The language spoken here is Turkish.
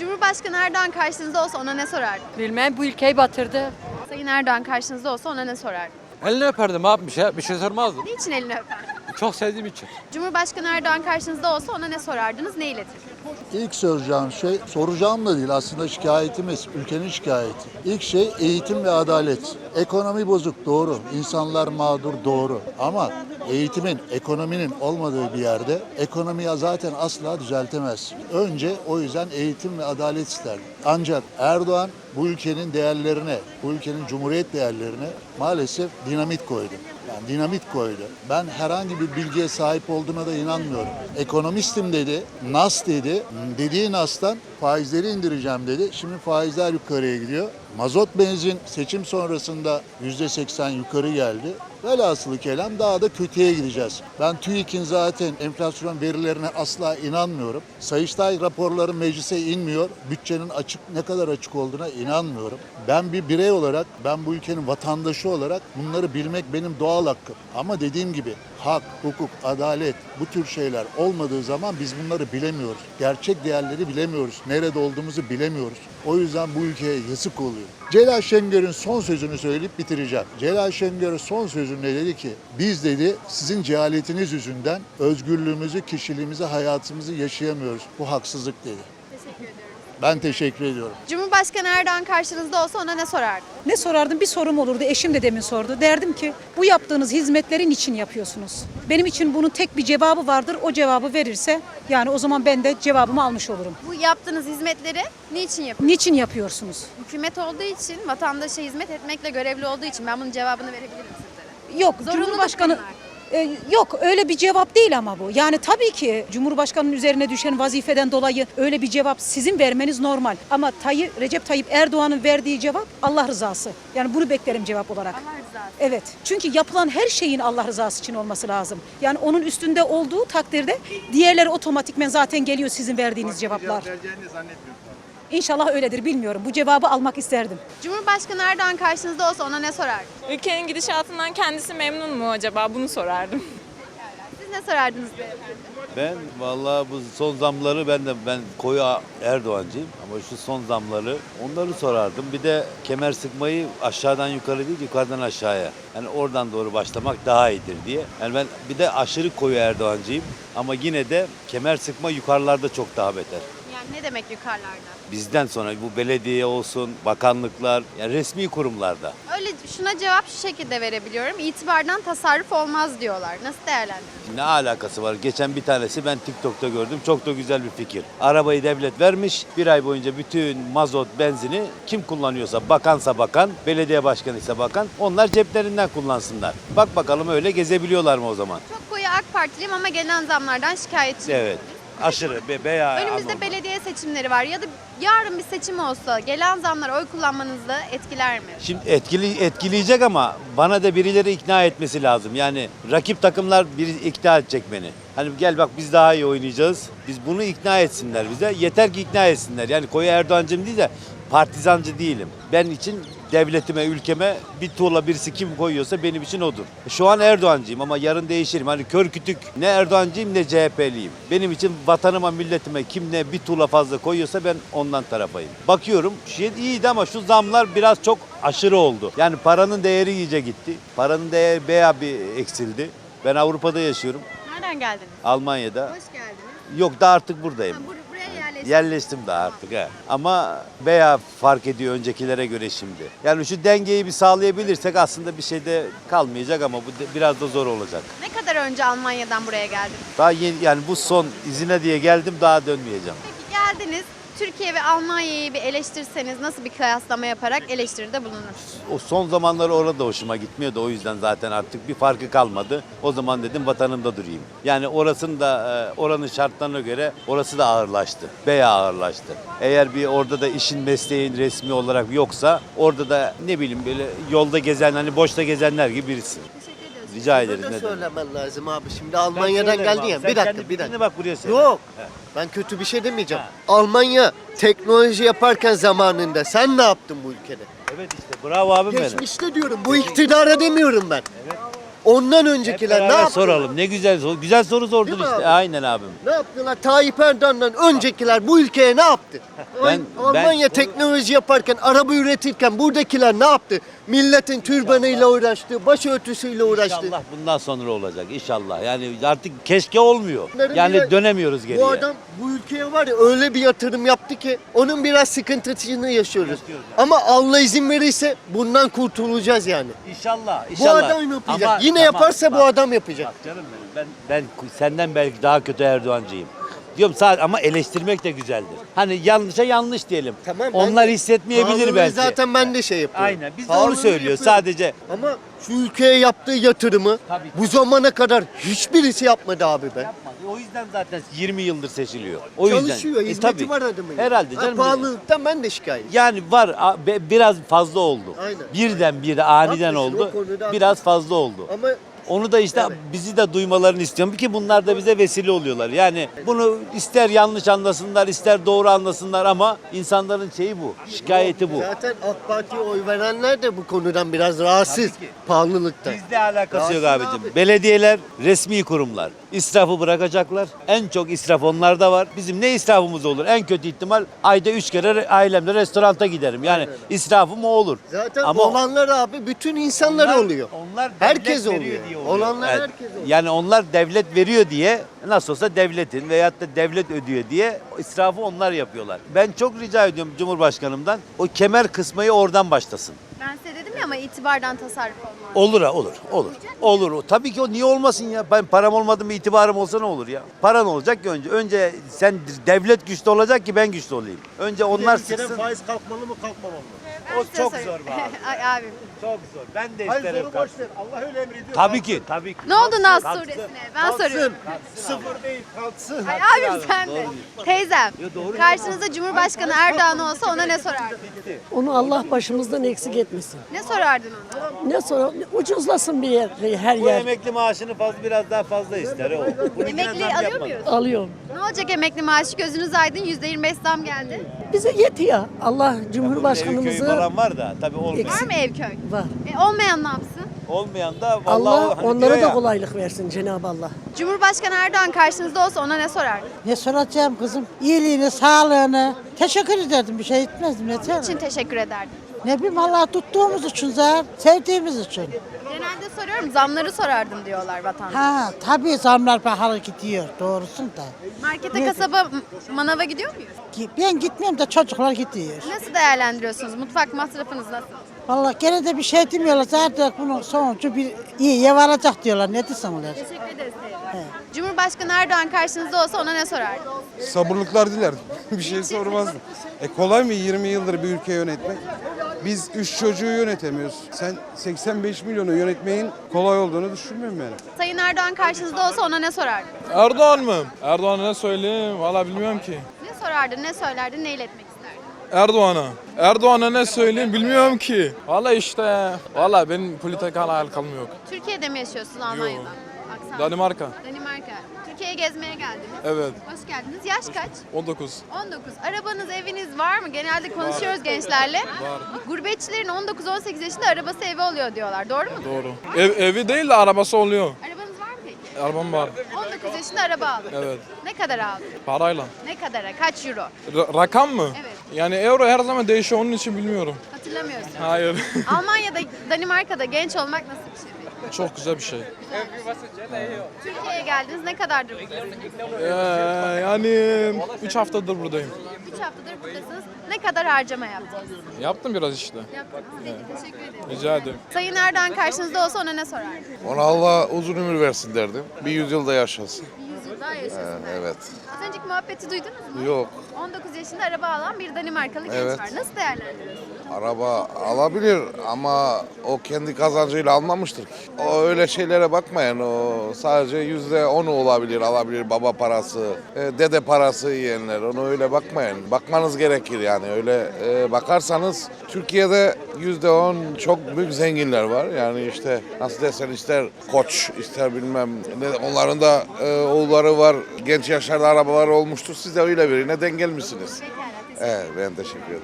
Cumhurbaşkanı Erdoğan karşınızda olsa ona ne sorardınız? Bilmem bu ülkeyi batırdı. Sayın Erdoğan karşınızda olsa ona ne sorardınız? Elini öperdim abi bir şey, bir şey sormazdım. Niçin elini öper? Çok sevdiğim için. Cumhurbaşkanı Erdoğan karşınızda olsa ona ne sorardınız, ne iletirdiniz? İlk soracağım şey, soracağım da değil aslında şikayetimiz, ülkenin şikayeti. İlk şey eğitim ve adalet. Ekonomi bozuk doğru, insanlar mağdur doğru. Ama eğitimin, ekonominin olmadığı bir yerde ekonomiyi zaten asla düzeltemez. Önce o yüzden eğitim ve adalet ister. Ancak Erdoğan bu ülkenin değerlerine, bu ülkenin cumhuriyet değerlerine maalesef dinamit koydu. Yani dinamit koydu. Ben herhangi bir bilgiye sahip olduğuna da inanmıyorum. Ekonomistim dedi, NAS dedi. Dediği NAS'tan faizleri indireceğim dedi. Şimdi faizler yukarıya gidiyor. Mazot benzin seçim sonrasında %80 yukarı geldi. Velhasılı kelam daha da kötüye gideceğiz. Ben TÜİK'in zaten enflasyon verilerine asla inanmıyorum. Sayıştay raporları meclise inmiyor. Bütçenin açık ne kadar açık olduğuna inanmıyorum. Ben bir birey olarak, ben bu ülkenin vatandaşı olarak bunları bilmek benim doğal hakkım. Ama dediğim gibi hak, hukuk, adalet bu tür şeyler olmadığı zaman biz bunları bilemiyoruz. Gerçek değerleri bilemiyoruz. Nerede olduğumuzu bilemiyoruz. O yüzden bu ülkeye yazık oluyor. Celal Şengör'ün son sözünü söyleyip bitireceğim. Celal Şengör son sözünde dedi ki biz dedi sizin cehaletiniz yüzünden özgürlüğümüzü, kişiliğimizi, hayatımızı yaşayamıyoruz. Bu haksızlık dedi. Ben teşekkür ediyorum. Cumhurbaşkanı Erdoğan karşınızda olsa ona ne sorardınız? Ne sorardım? Bir sorum olurdu. Eşim de demin sordu. Derdim ki bu yaptığınız hizmetlerin için yapıyorsunuz. Benim için bunun tek bir cevabı vardır. O cevabı verirse yani o zaman ben de cevabımı almış olurum. Bu yaptığınız hizmetleri niçin yapıyorsunuz? Niçin yapıyorsunuz? Hükümet olduğu için, vatandaşa hizmet etmekle görevli olduğu için ben bunun cevabını verebilirim sizlere. Yok Zorunlu Cumhurbaşkanı da e, yok öyle bir cevap değil ama bu. Yani tabii ki Cumhurbaşkanının üzerine düşen vazifeden dolayı öyle bir cevap sizin vermeniz normal. Ama Tayyip, Recep Tayyip Erdoğan'ın verdiği cevap Allah rızası. Yani bunu beklerim cevap olarak. Allah rızası. Evet. Çünkü yapılan her şeyin Allah rızası için olması lazım. Yani onun üstünde olduğu takdirde diğerleri otomatikmen zaten geliyor sizin verdiğiniz cevaplar. İnşallah öyledir bilmiyorum. Bu cevabı almak isterdim. Cumhurbaşkanı Erdoğan karşınızda olsa ona ne sorardınız? Ülkenin gidişatından kendisi memnun mu acaba? Bunu sorardım. Siz ne sorardınız beyefendi? Ben vallahi bu son zamları ben de ben koyu Erdoğancıyım ama şu son zamları onları sorardım. Bir de kemer sıkmayı aşağıdan yukarı değil yukarıdan aşağıya. Yani oradan doğru başlamak daha iyidir diye. Yani ben bir de aşırı koyu Erdoğancıyım ama yine de kemer sıkma yukarılarda çok daha beter. Ne demek yukarılarda? Bizden sonra bu belediye olsun, bakanlıklar, yani resmi kurumlarda. Öyle şuna cevap şu şekilde verebiliyorum. İtibardan tasarruf olmaz diyorlar. Nasıl değerlendiriyorsunuz? Ne alakası var? Geçen bir tanesi ben TikTok'ta gördüm. Çok da güzel bir fikir. Arabayı devlet vermiş. Bir ay boyunca bütün mazot, benzini kim kullanıyorsa, bakansa bakan, belediye başkanıysa bakan, onlar ceplerinden kullansınlar. Bak bakalım öyle gezebiliyorlar mı o zaman? Çok koyu AK Partiliyim ama gelen zamlardan şikayetçiyim. Evet. Aşırı be, veya Önümüzde anormal. belediye seçimleri var ya da yarın bir seçim olsa gelen zamlar oy kullanmanızı etkiler mi? Şimdi etkili etkileyecek ama bana da birileri ikna etmesi lazım. Yani rakip takımlar biri ikna edecek beni. Hani gel bak biz daha iyi oynayacağız. Biz bunu ikna etsinler bize. Yeter ki ikna etsinler. Yani koyu Erdoğancım değil de partizancı değilim. Ben için devletime, ülkeme bir tuğla birisi kim koyuyorsa benim için odur. Şu an Erdoğancıyım ama yarın değişirim. Hani kör kütük ne Erdoğancıyım ne CHP'liyim. Benim için vatanıma, milletime kim ne bir tuğla fazla koyuyorsa ben ondan tarafayım. Bakıyorum şey iyiydi ama şu zamlar biraz çok aşırı oldu. Yani paranın değeri iyice gitti. Paranın değeri bayağı bir eksildi. Ben Avrupa'da yaşıyorum. Nereden geldiniz? Almanya'da. Hoş geldiniz. Yok da artık buradayım. Ha. Yerleştim de artık he. Ama veya fark ediyor öncekilere göre şimdi. Yani şu dengeyi bir sağlayabilirsek aslında bir şey de kalmayacak ama bu de- biraz da zor olacak. Ne kadar önce Almanya'dan buraya geldiniz? Daha yeni yani bu son izine diye geldim daha dönmeyeceğim. Peki geldiniz. Türkiye ve Almanya'yı bir eleştirseniz nasıl bir kıyaslama yaparak eleştiride bulunursunuz? O son zamanlar orada hoşuma gitmiyordu. O yüzden zaten artık bir farkı kalmadı. O zaman dedim vatanımda durayım. Yani orasının da e, oranın şartlarına göre orası da ağırlaştı. Veya ağırlaştı. Eğer bir orada da işin mesleğin resmi olarak yoksa orada da ne bileyim böyle yolda gezen hani boşta gezenler gibi birisi. Rica ederiz. Bunu da ne söylemen lazım abi. Şimdi Almanya'dan abi. ya. Bir dakika, bir dakika. bak buraya söyle. Yok. He. Ben kötü bir şey demeyeceğim. Almanya teknoloji yaparken zamanında sen ne yaptın bu ülkede? Evet işte bravo abim benim. Geçmişte diyorum. Bu iktidara demiyorum ben. Ondan öncekiler ne yaptılar? soralım. Ne güzel soru. Güzel soru sordun Değil mi işte. abi? Aynen abim. Ne yaptılar? Tayyip Erdoğan'dan öncekiler bu ülkeye ne yaptı? Ben- Almanya teknoloji yaparken, araba üretirken buradakiler ne yaptı? Milletin türbanıyla uğraştı, başörtüsüyle uğraştı. İnşallah bundan sonra olacak inşallah. Yani artık keşke olmuyor. Bunların Yani bile- dönemiyoruz geriye. Bu adam bu ülkeye var ya öyle bir yatırım yaptı ki onun biraz sıkıntısını yaşıyoruz. Ama Allah izin verirse bundan kurtulacağız yani. İnşallah, Bu inşallah. adam yapacak. Ama- Yine tamam, yaparsa bu adam yapacak. Bak canım benim ben ben senden belki daha kötü Erdoğancıyım. Diyorum sadece ama eleştirmek de güzeldir. Hani yanlışa yanlış diyelim. Tamam, ben Onlar de- hissetmeyebilir belki. Zaten ben de şey yapıyorum. Aynen. Biz de Pahalılığı onu söylüyoruz yapıyorum. sadece. Ama şu ülkeye yaptığı yatırımı Tabii ki. bu zamana kadar hiçbirisi yapmadı abi be. O yüzden zaten 20 yıldır seçiliyor. O yüzden. Çalışıyor, E, hizmeti tabii. var adamın. Herhalde Ha, canım. pahalılıktan ben de şikayet. Yani var a- be- biraz fazla oldu. Aynen. Birden bir aniden Haklısın, oldu. konuda Biraz fazla oldu. Ama Onu da işte Evet. bizi de duymalarını istiyorum ki bunlar da bize vesile oluyorlar. Yani bunu ister yanlış anlasınlar ister doğru anlasınlar ama insanların şeyi bu. Şikayeti bu. zaten AK Parti'ye oy verenler de bu konudan biraz rahatsız pahalılıktan. Bizde alakası yok Rahatsız abicim. abi. Belediyeler resmi kurumlar. İsrafı bırakacaklar. En çok israf onlarda var. Bizim ne israfımız olur? En kötü ihtimal ayda üç kere re- ailemle restoranta giderim. Yani israfım o olur. Zaten Ama olanlar abi bütün insanlar onlar- oluyor. Onlar Herkes oluyor. diye Olanlar Yani- herkes oluyor. Yani onlar devlet veriyor diye nasıl olsa devletin veyahut da devlet ödüyor diye israfı onlar yapıyorlar. Ben çok rica ediyorum Cumhurbaşkanımdan o kemer kısmayı oradan başlasın. Ben size dedim ya ama itibardan tasarruf olmaz. Olur ha olur olur. Olur. o. Tabii ki o niye olmasın ya? Ben param olmadı mı itibarım olsa ne olur ya? Paran olacak ki önce. Önce sen devlet güçlü olacak ki ben güçlü olayım. Önce onlar sıksın. faiz kalkmalı mı kalkmamalı mı? Ben o size çok sorayım. zor be abi. Ay abim. Çok zor. Ben de Hayır isterim. zoru boş ver. Allah öyle emrediyor. Tabii ki. Tabii ki. Ne oldu Nas Kalksın. suresine? Ben soruyorum. Sıfır değil kalksın. Ay abim sen de. Teyzem. Karşınızda Cumhurbaşkanı Erdoğan olsa ona ne sorardın? Onu Allah başımızdan eksik etmesin. Ne sorardın ona? Ne sonra ucuzlasın bir yer, her Bu yer. emekli maaşını fazla biraz daha fazla ister o. Bunu yine Emekli zam alıyor yapmadı. muyuz? Alıyorum. Ne olacak emekli maaşı? Gözünüz aydın %25 zam geldi. Bize yetiyor. Allah Ev Cumhurbaşkanımızı falan var da tabii olmayan. Var mı ev köy? var. E, olmayan ne yapsın? Olmayan da vallahi Allah hani onlara da ya, kolaylık versin Cenab-ı Allah. Cumhurbaşkanı Erdoğan karşınızda olsa ona ne sorardın? Ne soracağım kızım? İyiliğini, sağlığını. Teşekkür ederdim. Bir şey etmezdim. Yeter. için teşekkür ederdim. Ne bileyim Allah tuttuğumuz için zaten, sevdiğimiz için. Genelde soruyorum zamları sorardım diyorlar vatandaş. Ha tabii zamlar pahalı gidiyor. Doğrusun da. Markete, Ne- kasaba, manava gidiyor muyuz? Ki- Ben gitmiyorum da çocuklar gidiyor. Nasıl değerlendiriyorsunuz? Mutfak masrafınız nasıl? Vallahi gene de bir şey demiyorlar. Zaten bunun sonucu bir iyi ev alacak diyorlar. Ne desinler? Teşekkür ederiz. Cumhurbaşkanı Erdoğan karşınızda olsa ona ne sorardın? Sabırlıklar dilerdim. bir şey sormazdım. E kolay mı 20 yıldır bir ülke yönetmek? Biz 3 çocuğu yönetemiyoruz. Sen 85 milyonu yönetmeyin kolay olduğunu düşünmüyorum yani. Sayın Erdoğan karşınızda olsa ona ne sorardın? Erdoğan mı? Erdoğan'a ne söyleyeyim? Valla bilmiyorum ki. Ne sorardın, ne söylerdin, ne iletmek isterdin? Erdoğan'a. Erdoğan'a ne söyleyeyim bilmiyorum ki. Valla işte. Valla benim politikayla alakam yok. Türkiye'de mi yaşıyorsunuz Almanya'da? Aksan. Danimarka. Danimarka. Türkiye'ye gezmeye geldiniz. Evet. Hoş geldiniz. Yaş kaç? 19. 19. Arabanız, eviniz var mı? Genelde konuşuyoruz gençlerle. Var. Gurbetçilerin 19-18 yaşında arabası evi oluyor diyorlar. Doğru mu? Doğru. Ev, evi değil de arabası oluyor. Arabanız var mı peki? Arabam var. 19 yaşında araba aldın. Evet. Ne kadar aldın? Parayla. Ne kadara? Kaç euro? Ra- rakam mı? Evet. Yani euro her zaman değişiyor onun için bilmiyorum. Hatırlamıyorsun. Hayır. Almanya'da, Danimarka'da genç olmak nasıl bir şey? Çok güzel bir şey. Türkiye'ye geldiniz. Ne kadardır buradasınız? Ee, yani 3 haftadır buradayım. 3 haftadır buradasınız. Ne kadar harcama yaptınız? Yaptım biraz işte. Yaptınız. Peki, teşekkür ederim. Rica ederim. Sayın Erdoğan karşınızda olsa ona ne sorardın? Ona Allah uzun ömür versin derdim. Bir yüzyılda yaşasın. Daha yaşasın. Evet. Az önceki muhabbeti duydunuz mu? Yok. 19 yaşında araba alan bir Danimarkalı genç Evet. var. Nasıl değerlendiriyorsunuz? Araba alabilir ama o kendi kazancıyla almamıştır ki. O öyle şeylere bakmayın. O sadece yüzde onu olabilir, alabilir baba parası, e, dede parası yiyenler. Onu öyle bakmayın. Bakmanız gerekir yani. Öyle e, bakarsanız Türkiye'de yüzde on çok büyük zenginler var. Yani işte nasıl desen ister koç, ister bilmem ne, onların da e, oğulları var. Genç yaşlarda arabaları olmuştur. Siz de öyle birine denk gelmişsiniz. Evet ben teşekkür ederim.